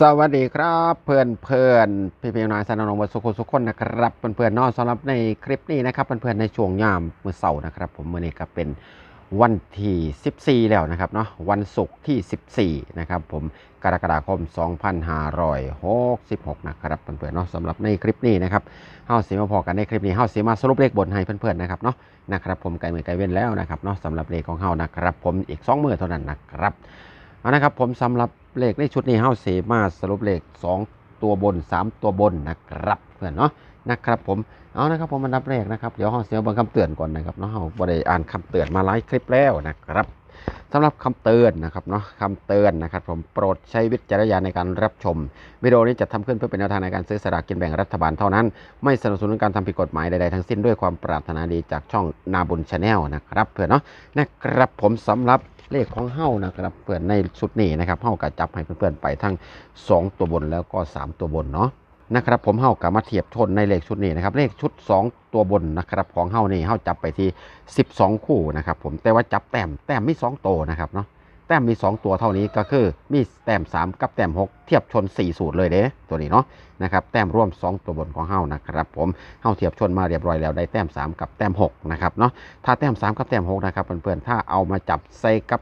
สวัสดีครับเพื่อนเพื่อนพี่พี่น้อยสันนองวัสุขุสุขคนนะครับเพื่อนเพื่อนนอกสำหรับในคลิปนี้นะครับเพื่อนเพื่อนในช่วงยามมือเสาร์นะครับ ผมเมื่อนี้ก็เป็นวันที่ 14 แล้วนะครับเนาะวันศุกร์ที่ 14 นะครับผมกรกฎาคม 2566 นะครับเพื่อนเพื่อนๆเนาะสำหรับในคลิปนี้นะครับเฮาสีมาพอกันในคลิปนี้เฮาสีมาสรุปเลขบนให้เพื่อนเพื่อนๆนะครับเนาะนะครับผมไก่เมือไก่เว้นแล้วนะครับเนาะสำหรับเลขของเฮานะครับผมอีก 2 มือเท่านั้นนะครับ เอานะครับผมสำหรับเลขในชุดนี้เฮาเสมาสรุปเลข 2 ตัวบน 3 ตัวบนนะครับเพื่อนเนาะนะครับผมเอานะครับผมมานับเลขนะครับเดี๋ยวเฮาเสียบางคำเตือนก่อนนะครับเนาะเฮาบ่ได้อ่านคำเตือนมาหลายคลิปแล้วนะครับสำหรับคำเตือนนะครับเนาะคำเตือนนะครับ ผมโปรดใช้วิจารณญาณในการรับชม วิดีโอนี้จะทำขึ้นเพื่อเป็นแนวทางในการซื้อสลากกินแบ่งรัฐบาลเท่านั้น ไม่สนับสนุนการทำผิดกฎหมายใดๆทั้งสิ้นด้วยความปรารถนาดีจากช่องนาบุญชาแนลนะครับ เพื่อนเนาะนะครับผมสำหรับ เลขของเฮ้านะครับเพื่อนในชุดนี้นะครับเฮ้ากับจับให้เพื่อนๆไปทั้ง 2 ตัวบนแล้วก็ 3 ตัวบนเนาะนะครับผมเฮ้ากับมาเทียบชนในเลขชุดนี้นะครับเลขชุด 2 ตัวบนนะครับของเฮ้านี่เฮ้าจับไปที่ 12 คู่นะครับผมแต่ว่าจับแต้มแต้มไม่2ตัวนะครับเนาะ ต้มมี 2 ตัวเท่านี้ก็คือมีแต้ม 3 กับแต้ม 6 เทียบชน 4 สูตรเลยเด้ตัวนี้เนาะนะครับแต้มร่วม 2 ตัวบนของเฮานะครับผมเฮาเทียบชนมาเรียบร้อยแล้วได้แต้ม 3 กับแต้ม6นะครับเนาะถ้าแต้ม 3 กับแต้ม6นะครับเพื่อนๆถ้าเอามาจับใส่กับ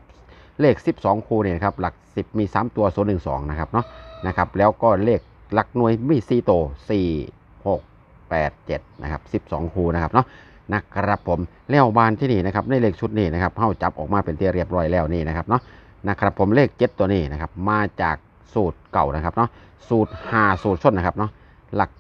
เลข 12 คูเนี่ยครับหลัก 10 มี 3 ตัว0 1 2นะครับเนาะนะครับแล้วก็เลขหลักหน่วยมี4ตัว4 6 8 7นะครับ12 คูนะครับเนาะ นะครับผมแล้วบานที่นี่นะครับในเลขชุดนี้นะครับเฮาจับออกมาเป็นที่เรียบร้อยแล้วนี่นะครับเนาะนะครับผมเลข7ตัวนี้นะครับมาจากสูตรเก่านะครับเนาะสูตร5สูตรชนนะครับเนาะหลัก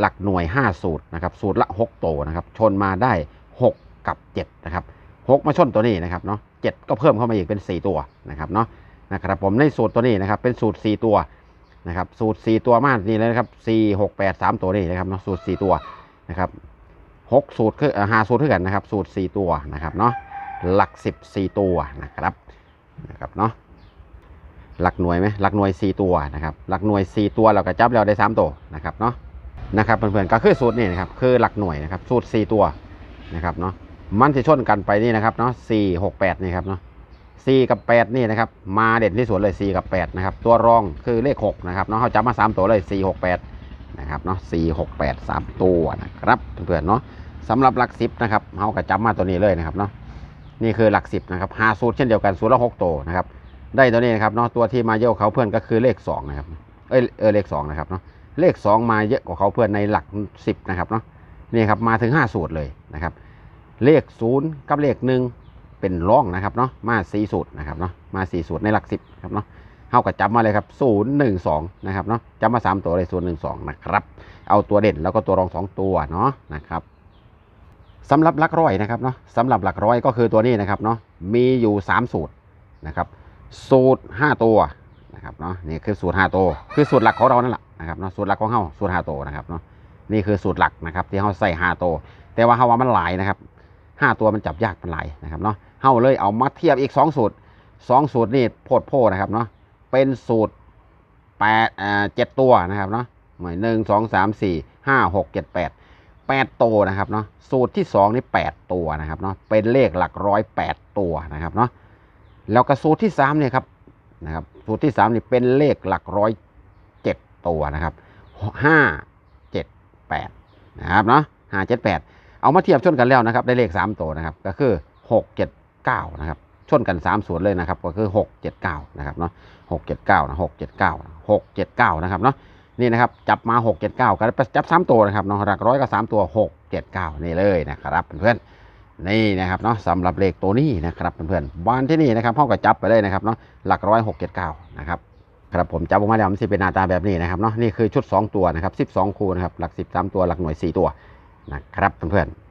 หลักหน่วย 5 สูตรนะครับสูตรละ 6 ตัวนะครับชนมาได้ 6 กับ 7 นะครับ 6 มาชนตัวนี้นะครับเนาะ7ก็เพิ่มเข้ามาอีกเป็น 4 ตัวนะครับเนาะนะครับผมในสูตรตัวนี้นะครับเป็นสูตร 4 ตัวนะครับสูตร 4 ตัวมากนี่เลยนะครับ4 6 8 3 ตัวนี้นะครับเนาะสูตร 4 ตัวนะครับ 6สูตรคือหาสูตรเท่ากันนะครับ สูตร4ตัวนะครับเนาะหลัก10 4ตัวนะครับนะครับเนาะหลักหน่วยไหมหลักหน่วย4ตัวนะครับ หลักหน่วย4ตัวเราก็จับเราได้3ตัวนะครับเนาะนะครับเพื่อนๆก็คือสูตรนี้นะครับคือหลักหน่วยนะครับ สูตร4ตัวนะครับเนาะมันจะชนกันไปนี่นะครับเนาะสี่หกแปดนี่ครับเนาะสี่กับแปดนี่นะครับมาเด่นที่สุดเลยสี่กับแปดนะครับตัวรองคือเลขหกนะครับเนาะเขาจับมาสามตัวเลยสี่หกแปด นะครับเนาะสี่หกแปดสามตัวนะครับเพื่อนๆเนาะสำหรับหลักสิบนะครับเขาก็จับมาตัวนี้เลยนะครับเนาะนี่คือหลักสิบนะครับหาสูตรเช่นเดียวกันสูตรละหกตัวนะครับ ได้ตัวนี้นะครับเนาะตัวที่มาเยอะเขาเพื่อนก็คือเลขสองนะครับเอยเออเลขสองนะครับเนาะเลขสองมาเยอะกว่าเขาเพื่อนในหลักสิบนะครับเนาะนี่ครับมาถึงห้าสูตรเลยนะครับ เลขศูนย์กับเลขหนึ่งเป็นร่องนะครับเนาะมาสี่สูตรนะครับเนาะมาสี่สูตรในหลักสิบครับเนาะ เท่ากับจำมาเลยครับศูนย์หนึ่งสองนะครับเนาะจำมาสามตัวเลยศูนย์หนึ่งสองนะครับ เอาตัวเด่นแล้วก็ตัวรองสองตัวเนาะนะครับสำหรับหลักร้อยนะครับเนาะสำหรับหลักร้อยก็คือตัวนี้นะครับเนาะมีอยู่สามสูตรนะครับ สูตรห้าตัวนะครับเนาะนี่คือสูตรห้าตัว คือสูตรหลักของเรานั่นแหละนะครับเนาะสูตรหลักของเราสูตรห้าตัวนะครับเนาะนี่คือสูตรหลักนะครับที่เราใส่ห้าตัว แต่ว่าเราว่ามันหลายนะครับห้าตัวมันจับยากมันหลายนะครับเนาะเฮาเลยเอามาเทียบอีกสองสูตรสองสูตรนี่โพดโพนะครับเนาะ เป็นสูตรแปดอ่าเจ็ดตัวนะครับเนาะหมายหนึ่งสองสามสี่ห้าหกเจ็ดแปดแปดตัวนะครับเนาะสูตรที่สองนี่แปดตัวนะครับเนาะเป็นเลขหลักร้อยแปดตัวนะครับเนาะแล้วก็สูตรที่สามเนี่ยครับนะครับสูตรที่สามนี่เป็นเลขหลักร้อยเจ็ดตัวนะครับห้าเจ็ดแปดนะครับเนาะห้าเจ็ดแปดเอามาเทียบชนกันแล้วนะครับได้เลข3ตัวนะครับก็คือ6 7 9นะครับ ชนกัน3ส่วนเลยนะครับก็คือ6 7 9นะครับเนาะ6 7 9นะ6 7 9 6 7 9นะครับเนาะนี่นะครับจับมา6 7 9ก็จับ3ตัวนะครับเนาะหลักร้อยก็3ตัว6 7 9นี่เลยนะครับเพื่อนๆนี่นะครับเนาะสำหรับเลขตัวนี้นะครับเพื่อนๆบ้านที่นี่นะครับพ่อก็จับไปเลยนะครับเนาะหลักร้อย6 7 9นะครับครับผมจับออกมาแล้วมันจะเป็นหน้าตาแบบนี้นะครับเนาะนี่คือชุด 2 ตัวนะครับ12 คูนะครับหลัก 10 3 ตัวหลักหน่วย 4 ตัวนะครับเพื่อนๆ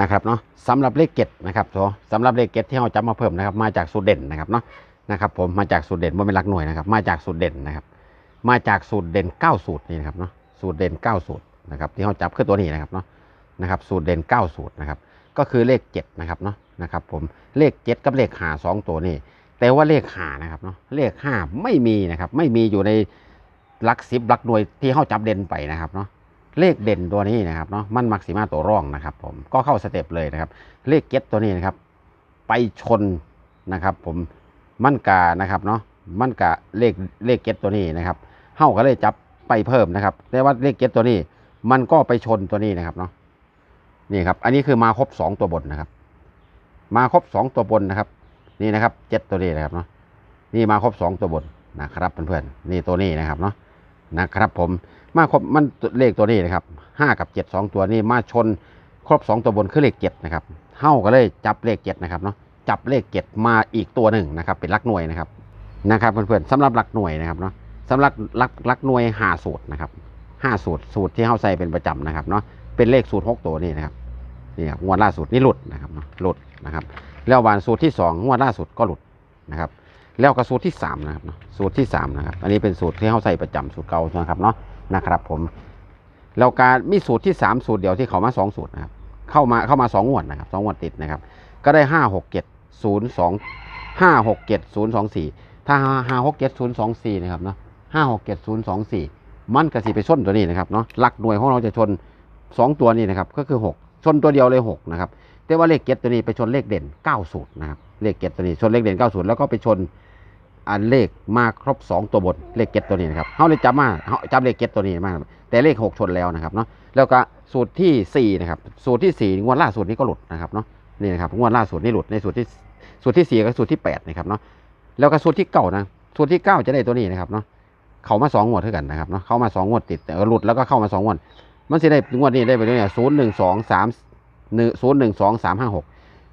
นะครับเนาะสำหรับเลขเก็ดนะครับโถสำหรับเลขเก็ดที่เราจับมาเพิ่มนะครับ มาจากสูตรเด่นนะครับเนาะนะครับผมมาจากสูตรเด่นว่าเป็นหลักหน่วยนะครับ มาจากสูตรเด่นนะครับ มาจากสูตรเด่น9สูตรนี่นะครับเนาะสูตรเด่น9สูตรนะครับ ที่เราจับคือตัวนี้นะครับเนาะนะครับ สูตรเด่น9สูตรนะครับ ก็คือเลข7นะครับเนาะนะครับ ผมเลข7กับเลขหาสองตัวนี่แต่ว่าเลขหานะครับเนาะเลขห้าไม่มีนะครับ ไม่มีอยู่ในหลักสิบหลักหน่วยที่เขาจับเด่นไปนะครับเนาะ เลขเด่นตัวนี้นะครับเนาะมันมักซิมาตัวร่องนะครับผมก็เข้าสเต็ปเลยนะครับ เลขเก็ตตัวนี้นะครับ ไปชนนะครับผมมันกานะครับเนาะมันกะเลขเลขเก็ตตัวนี้นะครับเฮ้าก็เลยจับไปเพิ่มนะครับแต่ว่าเลขเก็ตตัวนี้ มันก็ไปชนตัวนี้นะครับเนาะนี่ครับ อันนี้คือมาครบสองตัวบนนะครับ มาครบสองตัวบนนะครับ นี่นะครับเจ็ดตัวนี้นะครับเนาะนี่มาครบสองตัวบนนะครับเพื่อนๆนี่ตัวนี้นะครับเนาะ นะครับผมมาครบมันเลขตัวนี้นะครับห้ากับเจ็ดสองตัวนี้มาชนครบสองตัวบนคือเลขเจ็ดนะครับเฮาก็เลยจับเลขเจ็ดนะครับเนาะจับเลขเจ็ดมาอีกตัวหนึ่งนะครับ เป็นลักหน่วยนะครับนะครับเพื่อนๆสำหรับลักหน่วยนะครับเนาะสำหรับลักลักหน่วยหาสูตรนะครับห้าสูตรสูตรที่เฮาใส่เป็นประจำนะครับเนาะเป็นเลขสูตรหกตัวนี่นะครับนี่ครับงวดล่าสุดนี่หลุดนะครับหลุดนะครับแล้ววันสูตรที่สองงวดล่าสุดก็หลุดนะครับ แล้วก็สูตรที่สามนะครับนะสูตรที่สามนะครับอันนี้เป็นสูตรที่เขาใส่ประจำสูตรเก่านะครับเนาะนะครับ ผมแล้วการมีสูตรที่สามสูตรเดียวที่เขามาสองสูตรนะครับเข้ามาเข้ามาสองวดนะครับสองวดติดนะครับ ก็ได้ห้าหกเจ็ดศูนย์สองห้าหกเจ็ดศูนย์สองสี่ถ้าห้าหกเจ็ดศูนย์สองสี่นะครับเนาะห้าหกเจ็ดศูนย์สองสี่มันกระสีไปชนตัวนี้นะครับเนาะหลักหน่วยของเราจะชนสองตัวนี้นะครับก็คือหกชนตัวเดียวเลยหกนะครับแต่ว่าเลขเก็ตตัวนี้ไปชนเลขเด่น9สูตรนะครับ เลขเก็ตตัวนี้ชนเลขเด่น9สูตรแล้วก็ไปชน อันเลขมาครบ 2 ตัวบนเลขเก็ตตัวนี้นะครับเขาเลยจับมาเขาจับเลขเก็ตตัวนี้มาแต่เลข 6 ชนแล้วนะครับเนาะแล้วก็สูตรที่4นะครับสูตรที่4งวดล่าสุดนี้ก็หลุดนะครับเนาะนี่นะครับงวดล่าสุดนี้หลุดในสูตรที่สูตรที่4กับสูตรที่8นะครับเนาะแล้วก็สูตรที่เก่านะสูตรที่ 9 จะได้ตัวนี้นะครับเนาะเขามาสองงวดเท่ากันนะครับเนาะเข้ามาสองงวดติดหลุดแล้วก็เข้ามาสองงวดมันจะได้งวดนี้ได้ไปด้วยเนี่ยศูนย์หนึ่งสองสามหนึ่งศูนย์หนึ่งสองสามห้าหก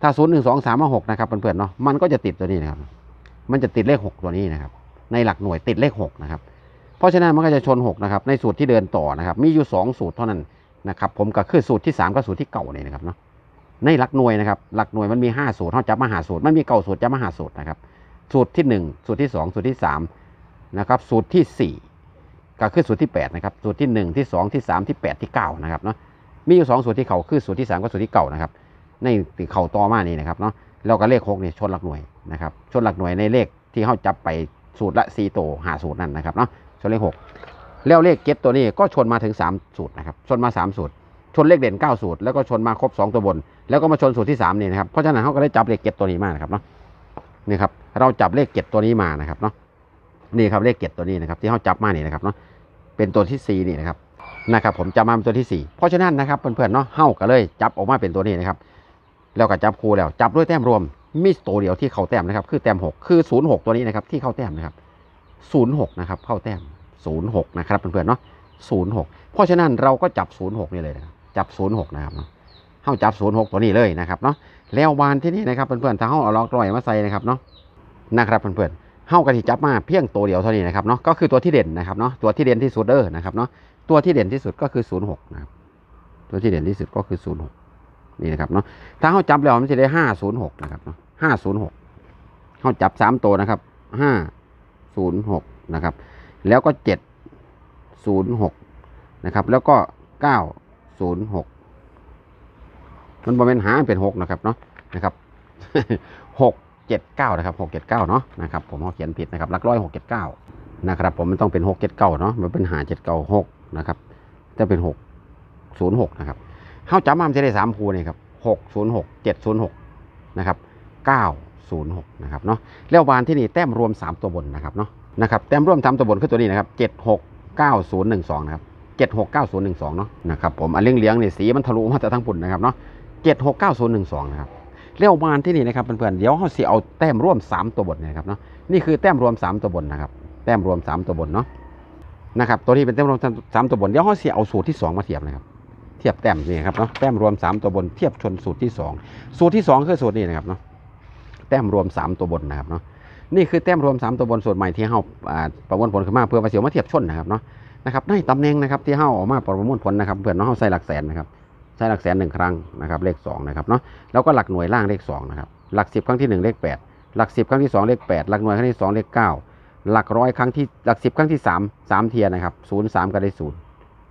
ถ้าศูนย์หนึ่งสองสามห้าหกนะครับเพื่อนๆเนาะมันก็จะติดตัวนี้นะครับ มันจะติดเลขหกตัวนี้นะครับ ในหลักหน่วยติดเลขหกนะครับ เพราะฉะนั้นมันก็จะชนหกนะครับ ในสูตรที่เดินต่อนะครับ มีอยู่สองสูตรเท่านั้นนะครับ ผมก็คือสูตรที่สามกับสูตรที่เก่าเนี่ยนะครับเนาะ ในหลักหน่วยนะครับ หลักหน่วยมันมีห้าสูตรเขาจับมาหาสูตร มันมีเก่าสูตรจับมาหาสูตรนะครับ สูตรที่หนึ่งสูตรที่สองสูตรที่สามนะครับ สูตรที่สี่ก็คือสูตรที่แปดนะครับ สูตรที่หนึ่งที่สองที่สามที่แปดที่เก้านะครับเนาะ มีอยู่สองสูตรที่เขาคือสูตรที่สามกับสูตรที่เก่านะครับ ในเขาต่อมานี่นะครับเนาะ แล้วก็เลขหกนี่ชนหลักหน่วยนะครับชนหลักหน่วยในเลขที่เขาจับไปสูตรละสี่โตวหาสูตรนั่นนะครับเนาะชนเลขหกแล้วเลขเก็ตตัวนี้ก็ชนมาถึงสามสูตรนะครับชนมาสามสูตร ชนเลขเด่นเก้าสูตร แล้วก็ชนมาครบสองตัวบน แล้วก็มาชนสูตรที่สามนี่นะครับเพราะฉะนั้นเขาก็ได้จับเลขเก็ตตัวนี้มานะครับเนาะนี่ครับเราจับเลขเก็ตตัวนี้มานะครับเนาะนี่ครับเลขเก็ตตัวนี้นะครับที่เขาจับมานี่นะครับเนาะเป็นตัวที่สี่นี่นะครับนะครับผมจะมาเป็นตัวที่4เพราะฉะนั้นนะครับเพื่อนๆเนาะเฮาก็เลยจับออกมาเป็นตัวนี้นะครับ แล้วก็จับคู่แล้ว จับด้วยแต้มรวมมีตัวเดียวที่เข้าแต้มนะครับ คือแต้ม6คือ06ตัวนี้นะครับที่เข้าแต้มนะครับ06นย์นะครับเข้าแต้ม06นะครับเพื่อนๆเนาะ06เพราะฉะนั้นเราก็จับ06นี่เลยนะครับจับ06นะครับเนาะเฮ้าจับ06ตัวนี้เลยนะครับเนาะแล้ววานที่นี่นะครับเพื่อนๆถ้าเฮ้าเอาล็อกลอยมาใส่นะครับเนาะนะครับเพื่อนๆเฮ้ากันที่จับมาเพียงตัวเดียวเท่านี้นะครับเนาะก็คือตัวที่เด่นนะครับเนาะตัวที่เด่นที่สุดเด้อนะครับเนาะตัวที่เด่นที่สุดก็คือ06นะครับตัวที่เด่นที่สุดก็คือ06นี่ นี่นะครับเนาะถ้าเขาจับแล้วมันจะได้506นย์หกนะครับเนาะ506เขาจับ3ตัวนะครับ506นย์หกนะครับ แล้วก็706นย์หกนะครับ แล้วก็906มันบอเป็นหาเป็น6นะครับเนาะนะครับ6 7 9นะครับ6 7 9เก้าเนาะนะครับผมเขาเขียนผิดนะครับหลักร้อย6 7 9นะครับผมมันต้องเป็นหกเจ็ดเก้าเนาะมันเป็นหาเจ็ดเก้าหกนะครับจะเป็นหกศูนย์หกนะครับเข้าจับมามันจะได้สามคูนี่ครับ หกศูนย์หกเจ็ดศูนย์หกนะครับเก้าศูนย์หกนะครับเนาะแล้ววานที่นี่แต้มรวมสามตัวบนนะครับเนาะนะครับแต้มรวมสามตัวบนคือตัวนี้นะครับเจ็ดหกเก้าศูนย์หนึ่งสองนะครับเจ็ดหกเก้าศูนย์หนึ่งสองเนาะนะครับผมอันเลี้ยงเลี้ยงเนี่ยสีมันทะลุมาแต่ทั้งปุ่นนะครับเนาะเจ็ดหกเก้าศูนย์หนึ่งสองนะครับแล้ววานที่นี่นะครับเพื่อนๆเดี๋ยวเขาสิเอาแต้มร่วมสามตัวบนนะครับเนาะนี่คือแต้มรวมสามตัวบนนะครับแต้มรวม 3 ตัวบนเนาะนะครับตัวนี้เป็นแต้มรวมสามตัวบนเดี๋ยวเขาเสียเอาสูตรที่ 2 มาเทียบนะครับ เทียบแต้มนี่ครับเนาะแต้มรวม 3 ตัวบนเทียบชนสูตรที่ 2 สูตรที่ 2 คือสูตรนี้นะครับเนาะแต้มรวม 3 ตัวบนนะครับเนาะนี่คือแต้มรวม 3 ตัวบนสูตรใหม่ที่เฮาอ่าประมวลผลขึ้นมาเพื่อมาเสียวมาเทียบชนนะครับเนาะนะครับในตำแหน่งนะครับที่เฮาออกมาประมวลผลนะครับเพื่อนเนาะเฮาใส่หลักแสนนะครับใส่หลักแสนหนึ่งครั้งนะครับเลข2นะครับเนาะแล้วก็หลักหน่วยล่างเลข2นะครับหลัก 10 ครั้งที่ 1 เลข 8 หลัก 10 ครั้งที่ 2 เลข 8 หลักหน่วยครั้งที่ 2 เลข 9 หลักร้อยครั้งที่หลักสิบครั้งที่สามสามเทียนะครับศูนย์สามก็ได้ศู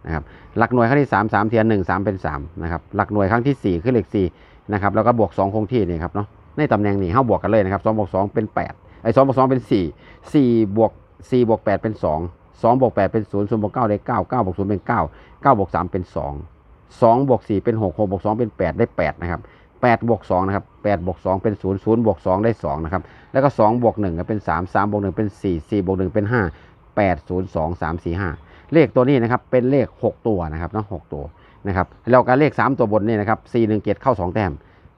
นะครับหลักหน่วยครั้งที่สามสามเทียร์หนึ่งสามเป็นสามนะครับหลักหน่วยครั้งที่สี่คือเลขสี่นะครับแล้วก็บวกสองคงที่นี่ครับเนาะในตำแหน่งนี้เข้าบวกกันเลยนะครับสองบวกสองเป็นแปดไอ้สองบวกสองเป็นสี่สี่บวกสี่บวกแปดเป็นสองสองบวกแปดเป็นศูนย์ศูนย์บวกเก้าได้เก้าเก้าบวกศูนย์เป็นเก้าเก้าบวกสามเป็นสองสองบวกสี่เป็นหกหกบวกสองเป็นแปดได้แปดนะครับ8บวก2นะครับ8บวก2เป็น 0 0บวก2ได้2นะครับแล้วก็2บวก1ก็เป็น 3 3บวก1เป็น 4 4บวก1เป็น 5 8 0 2 3 4 5 เลขตัวนี้นะครับเป็นเลข 6 ตัวนะครับเนาะ6ตัวนะครับแล้วก็เลข 3 ตัวบนนี่นะครับ4 1 7เข้า 2 แต้ม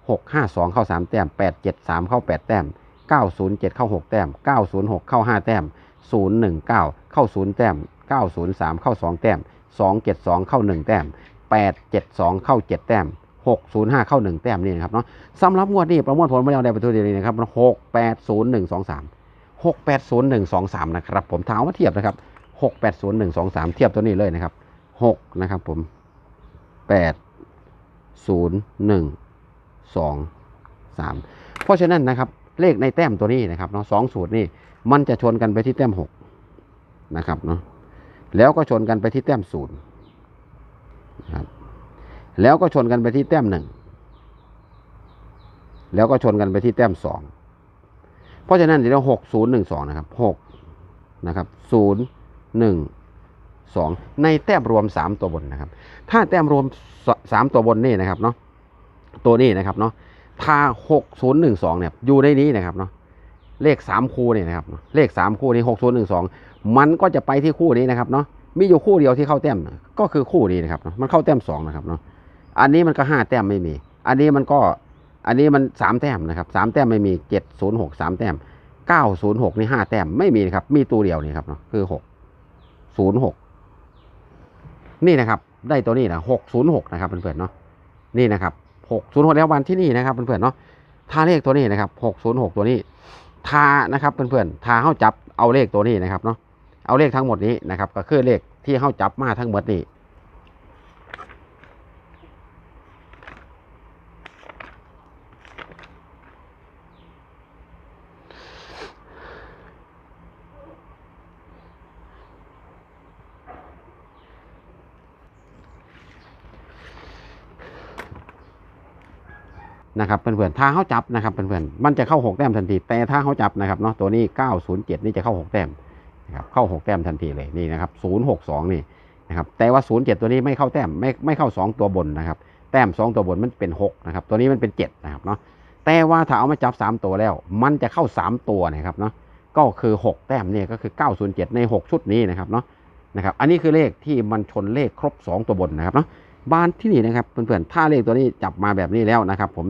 6 5 2เข้า 3 แต้ม8 7 3เข้า 8 แต้ม9 0 7เข้า 6 แต้ม9 0 6เข้า 5 แต้ม0 1 9เข้า0แต้ม9 0 3เข้า 2 แต้ม2 7 2เข้า 1 แต้ม8 7 2เข้า 7 แต้ม6 0 5 เข้า 1 แต้มนี่นะครับเนาะสำหรับงวดนี้ประมวลผลมาแล้วในประตูเดียวนี้นะครับ 6 8 0 1 2 3 6 8 0 1 2 3 นะครับ ผมถามว่าเทียบนะครับ 6 8 0 1 2 3เทียบตัวนี้เลยนะครับ6นะครับผม8 0 1 2 3เพราะฉะนั้นนะครับ เลขในแต้มตัวนี้นะครับเนาะสองสูตรนี่มันจะชนกันไปที่แต้มหกนะครับเนาะแล้วก็ชนกันไปที่แต้มศูนย์นะครับแล้วก็ชนกันไปที่แต้มหนึ่งแล้วก็ชนกันไปที่แต้มสองเพราะฉะนั้นเดี๋ยวหกศูนย์หนึ่งสองนะครับหกนะครับศูนย์ หนึ่งสองในแต้มรวมสามตัวบนนะครับ ถ้าแต้มรวมสามตัวบนนี่นะครับเนาะตัวนี้นะครับเนาะถ้า6012เนี่ยอยู่ในนี้นะครับเนาะเลข 3 คู่เนี่ยนะครับเลข 3 คู่นี้6012 มันก็จะไปที่คู่นี้นะครับเนาะมีอยู่คู่เดียวที่เข้าแต้มก็คือคู่นี้นะครับเนาะมันเข้าแต้ม2นะครับเนาะอันนี้มันก็ 5 แต้มไม่มี อันนี้มันก็อันนี้มัน3แต้มนะครับ3แต้มไม่มี706 3แต้ม906นี่5แต้มไม่มีครับมีตัวเดียวนี่ครับเนาะคือ 6 ศูนย์หกนี่นะครับ ได้ตัวนี้นะหกศูนย์หกนะครับเพื่อนๆเนาะนี่นะครับหกศูนย์หกแล้ววันที่นี่นะครับเพื่อนๆเนาะถ้าเลขตัวนี้นะครับหกศูนย์หกตัวนี้ทานะครับเพื่อนๆทาเข้าจับเอาเลขตัวนี้นะครับเนาะเอาเลขทั้งหมดนี้นะครับ ก็คือเลขที่เข้าจับมาทั้งหมดนี้ นะครับเพื่อนๆถ้าเขาจับนะครับเพื่อนๆมันจะเข้า 6 แต้มทันที แต่ถ้าเขาจับนะครับเนาะตัวนี้ 907 นี่จะเข้า 6 แต้มนะครับเข้า 6 แต้มทันทีเลยนี่นะครับ062 นี่นะครับแต่ว่า 07 ตัวนี้ไม่เข้าแต้มไม่ไม่เข้า 2 ตัวบนนะครับแต้ม 2 ตัวบนมันเป็น6นะครับตัวนี้มันเป็น7นะครับเนาะแต่ว่าถ้าเอามาจับ 3 ตัวแล้ว มันจะเข้า 3 ตัวนะครับเนาะก็คือ 6 แต้มเนี่ยก็คือ 907 ใน 6 ชุดนี้นะครับเนาะนะครับอันนี้คือเลขที่มันชนเลขครบ 2 ตัวบนนะครับเนาะ บ้านที่นี่นะครับเพื่อนๆถ้าเลขตัวนี้จับมาแบบนี้แล้วนะครับ ผม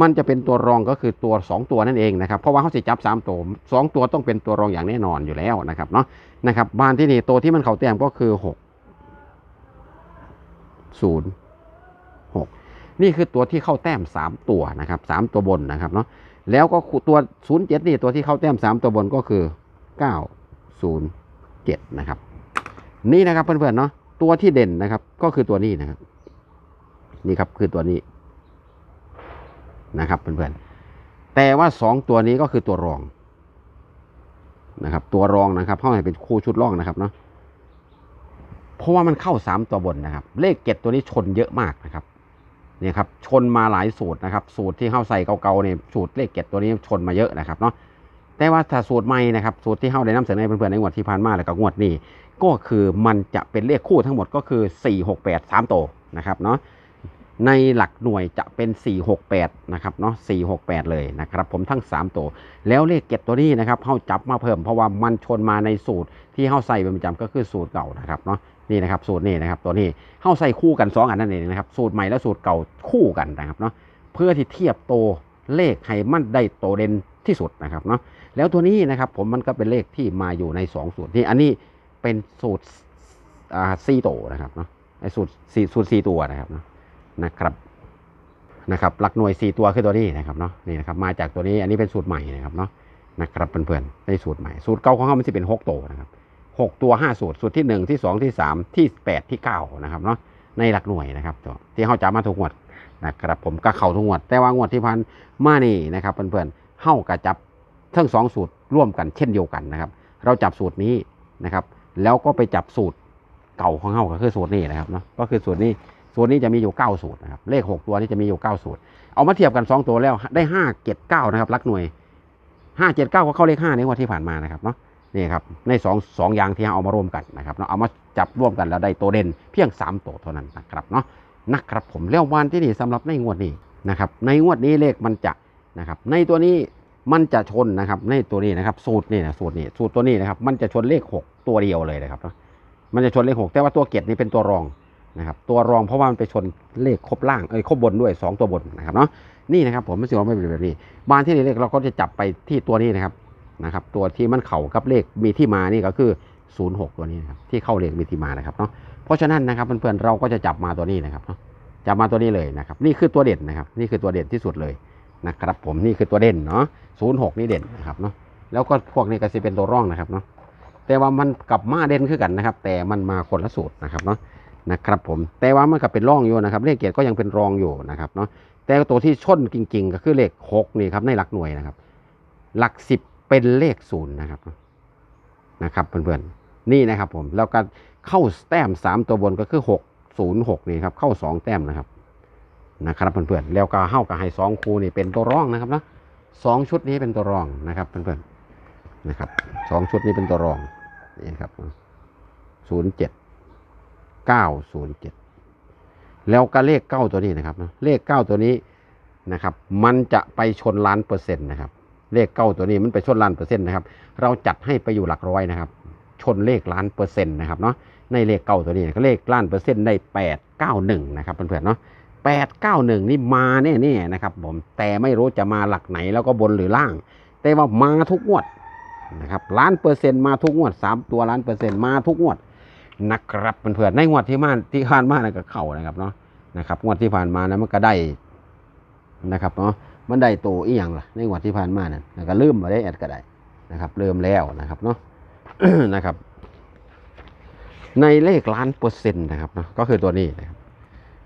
มันจะเป็นตัวรองก็คือตัว 2 ตัวนั่นเองนะครับเพราะว่าเขาสิจับ 3 ตัว 2 ตัวต้องเป็นตัวรองอย่างแน่นอนอยู่แล้วนะครับเนาะนะครับบ้านที่นี่ตัวที่มันเขาแต้มก็คือ 6 0 6 นี่คือตัวที่เข้าแต้ม 3 ตัวนะครับ3ตัวบนนะครับเนาะแล้วก็ตัว 07 นี่ตัวที่เข้าแต้ม 3 ตัวบนก็คือ 907 นะครับ นี่นะครับเพื่อนๆเนาะตัวที่เด่นนะครับก็คือตัวนี้นะครับ นี่ครับคือตัวนี้นะครับเพื่อนๆแต่ว่า2ตัวนี้ก็คือตัวรองนะครับ ตัวรองนะครับเข้าให้เป็นคู่ชุดรองนะครับเนาะเพราะว่ามันเข้า3ตัวบนนะครับ เลขเก็ดตัวนี้ชนเยอะมากนะครับเนี่ยครับชนมาหลายสูตรนะครับ สูตรที่เข้าใส่เก่าๆเนี่ยสูตรเลขเก็ดตัวนี้ชนมาเยอะนะครับเนาะแต่ว่าถ้าสูตรใหม่นะครับสูตรที่เข้าได้นำเสนอให้เพื่อนๆในงวดที่ผ่านมาแล้วก็งวดนี้ก็คือมันจะเป็นเลขคู่ทั้งหมดก็คือ 4 6 8 3 โตวนะครับเนาะ ในหลักหน่วยจะเป็น 4 6 8 นะครับเนาะ 4 6 8 เลยนะครับผมทั้ง 3 ตัว แล้วเลขเก็ดตัวนี้นะครับเข้าจับมาเพิ่มเพราะว่ามันชนมาในสูตรที่เข้าใส่เป็นประจำก็คือสูตรเก่านะครับเนาะนี่นะครับสูตรนี้นะครับตัวนี้เข้าใส่คู่กัน 2 อันนั่นเองนะครับสูตรใหม่และสูตรเก่าคู่กันนะครับเนาะเพื่อที่เทียบโตเลขให้มันได้โตเด่นที่สุดนะครับเนาะแล้วตัวนี้นะครับผมมันก็เป็นเลขที่มาอยู่ใน 2 สูตรนี่อันนี้เป็นสูตรอ่าสี่ตัวนะครับเนาะไอสูตรสี่สูตรสี่ตัวนะครับเนาะ นะครับนะครับหลักหน่วยสี่ตัวคือตัวนี้นะครับเนาะนี่นะครับมาจากตัวนี้อันนี้เป็นสูตรใหม่นะครับเนาะนะครับเพื่อนๆในสูตรใหม่ สูตรเก่าของเขามันจะเป็นหกตัวนะครับหกตัวห้าสูตร สูตรที่หนึ่งที่สองที่สามที่แปดที่เก้านะครับเนาะในหลักหน่วยนะครับตัวที่เขาจะมาทุกงวดนะครับผมก็เข่าทุกงวด แต่ว่างวดที่พันมานี่นะครับเพื่อนๆเข้ากระจับทั้งสองสูตรร่วมกันเช่นเดียวกันนะครับ เราจับสูตรนี้นะครับ แล้วก็ไปจับสูตรเก่าของเขาก็คือสูตรนี้นะครับเนาะก็คือสูตรนี้ สูตรนี้จะมีอยู่ 9 สูตรนะครับเลข 6 ตัวนี้จะมีอยู่ 9 สูตร เอามาเทียบกัน 2 ตัวแล้วได้ 5 7 9 นะครับลักหน่วย 5 7 9 ก็เข้าเลข5ในวันที่ผ่านมานะครับเนาะนี่ครับใน2 2อย่างที่เอามารวมกันนะครับเนาะเอามาจับร่วมกันแล้วได้ตัวเด่นเพียง 3 ตัวเท่านั้นนะครับเนาะนะครับผมแล้ววันที่นี่สำหรับในงวดนี้นะครับในงวดนี้เลขมันจะนะครับในตัวนี้มันจะชนนะครับในตัวนี้นะครับสูตรนี่นะสูตรนี้สูตรตัวนี้นะครับมันจะชนเลข 6 ตัวเดียวเลยนะครับเนาะมันจะชนเลข 6 แต่ว่าตัวเกียรนี่เป็นตัวรอง นะครับตัวรองเพราะว่ามันไปชนเลขครบล่างเอ้ยครบบนด้วย 2 ตัวบนนะครับเนาะนี่นะครับผมไม่สิว่าไม่เป็นแบบนี้บานที่เลขเราก็จะจับไปที่ตัวนี้นะครับนะครับ ตัวที่มันเข่ากับเลขมีที่มานี่ก็คือ 06 ตัวนี้นะครับที่เข้าเลขมีที่มานะครับเนาะเพราะฉะนั้นนะครับเพื่อนๆเราก็จะจับมาตัวนี้นะครับเนาะจับมาตัวนี้เลยนะครับ นี่คือตัวเด่นนะครับ นี่คือตัวเด่นที่สุดเลยนะครับ ผมนี่คือตัวเด่นเนาะศูนย์หกนี่เด่นนะครับเนาะแล้วก็พวกนี้ก็จะเป็นตัวร่องนะครับเนาะแต่ว่ามันกลับมาเด่นขึ้นกันนะครับ แต่มันมาคนละสูตรนะครับเนาะ นะครับผมแต่ว่ามันก็เป็นร่องอยู่นะครับ เลขเกียรติก็ยังเป็นรองอยู่นะครับเนาะแต่ตัวที่ชนจริง ๆ ก็คือเลขหกนี่ครับในหลักหน่วยนะครับ หลักสิบเป็นเลขศูนย์นะครับนะครับเพื่อนๆนี่นะครับผมแล้วก็เข้าแต้มสามตัวบนก็คือหกศูนย์หกนี่ครับเข้าสองแต้มนะครับนะครับเพื่อนๆแล้วก็เข้ากับไฮสองคูนี่เป็นตัวร่องนะครับนะสองชุดนี้เป็นตัวรองนะครับเพื่อนๆนะครับสองชุดนี้เป็นตัวรองนี่ครับศูนย์เจ็ด เก้าศูนย์เจ็ดแล้วก็เลขเก้าตัวนี้นะครับเลขเก้าตัวนี้นะครับ มันจะไปชนล้านเปอร์เซ็นต์นะครับ เลขเก้าตัวนี้มันไปชนล้านเปอร์เซ็นต์นะครับ เราจัดให้ไปอยู่หลักร้อยนะครับ ชนเลขล้านเปอร์เซ็นต์นะครับเนาะ ในเลขเก้าตัวนี้เลขล้านเปอร์เซ็นต์ได้แปดเก้าหนึ่งนะครับเพื่อนๆเนาะแปดเก้าหนึ่งนี่มาแน่ๆนะครับผม แต่ไม่รู้จะมาหลักไหนแล้วก็บนหรือล่าง แต่ว่ามาทุกงวดนะครับล้านเปอร์เซ็นต์มาทุกงวดสามตัวล้านเปอร์เซ็นต์มาทุกงวด นะครับเพื่อนๆในงวดที่มาที่ผ่านมานะก็เข่านะครับเนาะนะครับงวดที่ผ่านมานะมันก็ได้นะครับเนาะมันได้โตอีหยังล่ะในงวดที่ผ่านมานั่นแล้วก็ลืมมาได้แอดก็ได้นะครับ เริ่มแล้วนะครับเนาะนะครับ ในเลขล้านเปอร์เซ็นต์นะครับเนาะก็คือตัวนี้นะครับ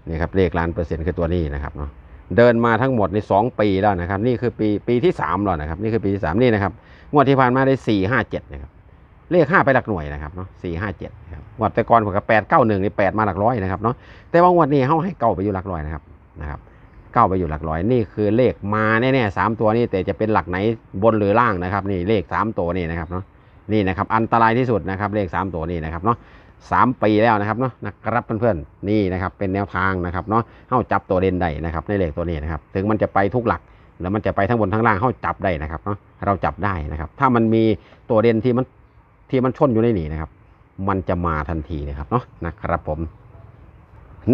นี่ครับเลขล้านเปอร์เซ็นต์คือตัวนี้นะครับเนาะเดินมาทั้งหมดในสองปีแล้วนะครับ นี่คือปีปีที่สามแล้วนะครับ นี่คือปีที่สามนี่นะครับงวดที่ผ่านมาได้สี่ห้าเจ็ดนะครับ เลขห้าไปหลักหน่วยนะครับเนาะสี่ห้าเจ็ดครับงวดแต่ก่อนผมกับแปดเก้าหนึ่งนี่แปดมาหลักร้อยนะครับเนาะแต่ว่างวดนี้เขาให้เก้าไปอยู่หลักร้อยนะครับนะครับเก้าไปอยู่หลักร้อยนี่คือเลขมาแน่ๆสามตัวนี่แต่จะเป็นหลักไหนบนหรือล่างนะครับ นี่เลขสามตัวนี่นะครับเนาะนี่นะครับอันตรายที่สุดนะครับเลข3ตัวนี้นะครับเนาะสามปีแล้วนะครับเนาะนะครับเพื่อนๆนี่นะครับเป็นแนวทางนะครับเนาะเข้าจับตัวเด่นได้นะครับในเลขตัวนี้นะครับถึงมันจะไปทุกหลักแล้วมันจะไปทั้งบนทั้งล่างเข้าจับได้นะครับเนาะเราจับได้นะครับ ถ้ามันมีตัวเด่นที่มัน ที่มันชนอยู่ในนี้นะครับ มันจะมาทันทีนะครับเนาะนะครับผม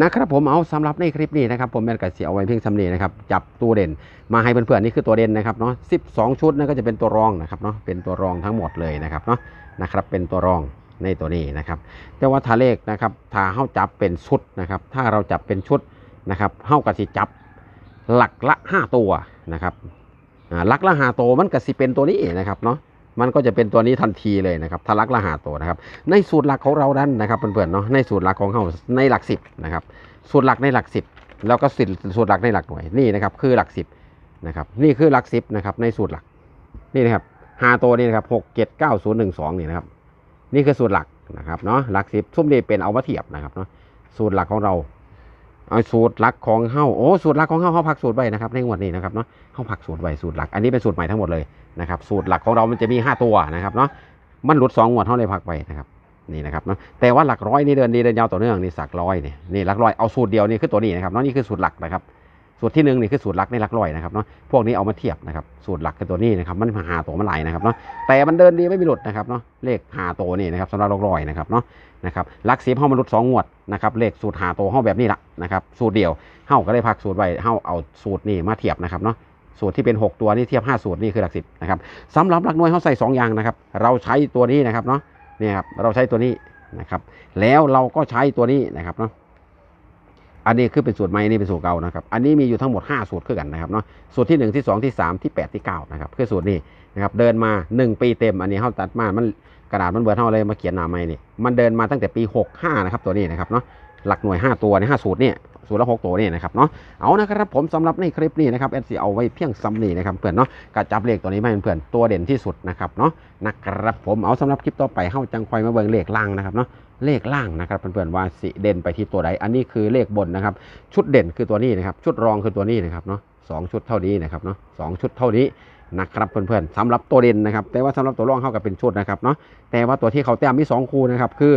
นะครับผมเอาสำหรับในคลิปนี้นะครับผมแมนกับเสียเอาไว้เพียงสำนีนะครับจับตัวเด่นมาให้เพื่อนๆนี่คือตัวเด่นนะครับเนาะ12ชุดนั่นก็จะเป็นตัวรองนะครับเนาะเป็นตัวรองทั้งหมดเลยนะครับเนาะนะครับเป็นตัวรองในตัวนี้นะครับแต่ว่าถ้าเลขนะครับถ้าเข้าจับเป็นชุดนะครับถ้าเราจับเป็นชุดนะครับเข้ากับสิจับหลักละ 5 ตัวนะครับอ่าหลักละหาตัวมันก็สิเป็นตัวนี้นะครับเนาะ มันก็จะเป็นตัวนี้ทันทีเลยนะครับถ้าหลักละหาตัวนะครับ ในสูตรหลักของเราดันนะครับเพื่อนๆเนาะในสูตรหลักของเขาในหลักสิบนะครับสูตรหลักในหลักสิบแล้วก็สิสูตรหลักในหลักหน่วยนี่นะครับคือหลักสิบนะครับนี่คือหลักสิบนะครับในสูตรหลักนี่นะครับหาตัวนี่นะครับหกเจ็ดเก้าศูนย์หนึ่งสองนี่นะครับนี่คือสูตรหลักนะครับเนาะหลักสิบทุ่มนี้เป็นเอามาเทียบนะครับเนาะสูตรหลักของเราเอาสูตรหลักของเฮาโอ้สูตรหลักของเฮาเฮาพักสูตรไว้นะครับในงวดนี้นะครับเนาะเฮาพักสูตรไว้สูตรหลักอันนี้เป็นสูตรใหม่ทั้งหมดเลย นะครับสูตรหลักของเรามันจะมีห้าตัวนะครับเนาะมันหลุดสองงวดเท่าเลยพักไปนะครับนี่นะครับเนาะแต่ว่าหลักร้อยนี่เดินดีเดินยาวต่อเนื่องนี่สักร้อยเนี่ยนี่หลักร้อยเอาสูตรเดียวนี่คือตัวนี้นะครับเนาะนี่คือสูตรหลักนะครับสูตรที่หนึ่งนี่คือสูตรหลักในหลักร้อยนะครับเนาะพวกนี้เอามาเทียบนะครับสูตรหลักคือตัวนี้นะครับมันหาตัวมันไหลนะครับเนาะแต่มันเดินดีไม่มีหลุดนะครับเนาะเลขหาตัวนี่นะครับสำหรับหลักร้อยนะครับเนาะนะครับหลักสิบเฮามันหลุดสองงวดนะครับเลขสูตรหาตัวเฮาแบบนี้ละนะครับสูตรเดียวเฮาก็ได้พักสูตรไว้เฮาเอาสูตรนี่มาเทียบนะครับเนาะ สูตรที่เป็น 6 ตัวนี่เทียบ 5 สูตรนี่คือหลักสิบนะครับสำหรับหลักหน่วยเขาใส่ 2 อย่างนะครับ เราใช้ตัวนี้นะครับเนาะเนี่ยครับเราใช้ตัวนี้นะครับ แล้วเราก็ใช้ตัวนี้นะครับเนาะอันนี้คือเป็นสูตรใหม่อันนี่เป็นสูตรเก่านะครับ อันนี้มีอยู่ทั้งหมด 5 สูตรคือกันนะครับเนาะ สูตรที่ 1 ที่ 2 ที่ 3 ที่ 8 ที่ 9 นะครับ คือสูตรนี้นะครับ เดินมา 1 ปีเต็ม อันนี้เขาตัดมา มันกระดาษมันเบิร์เท่าเลยมาเขียนหนาไม่นี่ มันเดินมาตั้งแต่ปี 65 นะครับตัวนี้นะครับเนาะ หลักหน่วย 5 ตัวใน5สูตรเนี่ย สูตรละ6ตัวนี่นะครับเนาะเอานะครับผมสำหรับในคลิปนี้นะครับเอซีเอาไว้เพียงซ้ำนี่นะครับเพื่อนเนาะกระจับเลขตัวนี้มาเพื่อนตัวเด่นที่สุดนะครับเนาะนะครับผมเอาสำหรับคลิปต่อไปเข้าจังคอยมาเบิ่งเลขล่างนะครับเนาะเลขล่างนะครับเพื่อนๆว่าสิเด่นไปที่ตัวใดอันนี้คือเลขบนนะครับ ชุดเด่นคือตัวนี้นะครับ ชุดรองคือตัวนี้นะครับเนาะสองชุดเท่านี้นะครับเนาะสองชุดเท่านี้นะครับเพื่อนๆสำหรับตัวเด่นนะครับ แต่ว่าสำหรับตัวรองเข้ากับเป็นชุดนะครับเนาะแต่ว่าตัวที่เขาแต้มมีสองคู่นะครับคือ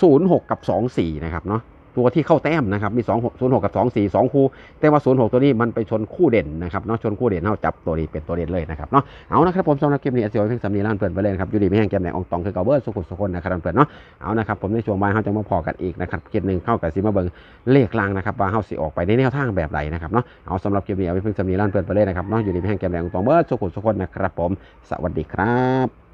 06 กับ 24 นะครับเนาะ ตัวที่เข้าแต้มนะครับมี2 0 6 กับ 2 4 2 คู่ แต่ว่า 0 6 ตัวนี้มันไปชนคู่เด่นนะครับเนาะชนคู่เด่นเฮาจับตัวนี้เป็นตัวเด่นเลยนะครับเนาะเอานะครับผมสำหรับคลิปนี้เสียวเพียงสำนีล้านเพื่อนไปเลยครับอยู่ดีไม่แห้งแก้มแดงองตองคือเกาเบอร์สุขุสุคนนะครับเพื่อนเนาะเอานะครับผมในช่วงบ่ายเฮาจะมาพอกันอีกนะครับคลิปหนึ่งเข้ากับซีมาเบิงเลขลางนะครับว่าเฮาสิออกไปในแนวทางแบบไหนะครับเนาะเอาสำหรับคลิปนี้เอาไปเพิ่งสำนีล้านเพื่อนไปเลยนะครับเนาะอยู่ดีไม่แห้งแก้มแดงองตองเบอร์สุขุสุคนนะครับผมสวัสดีครับ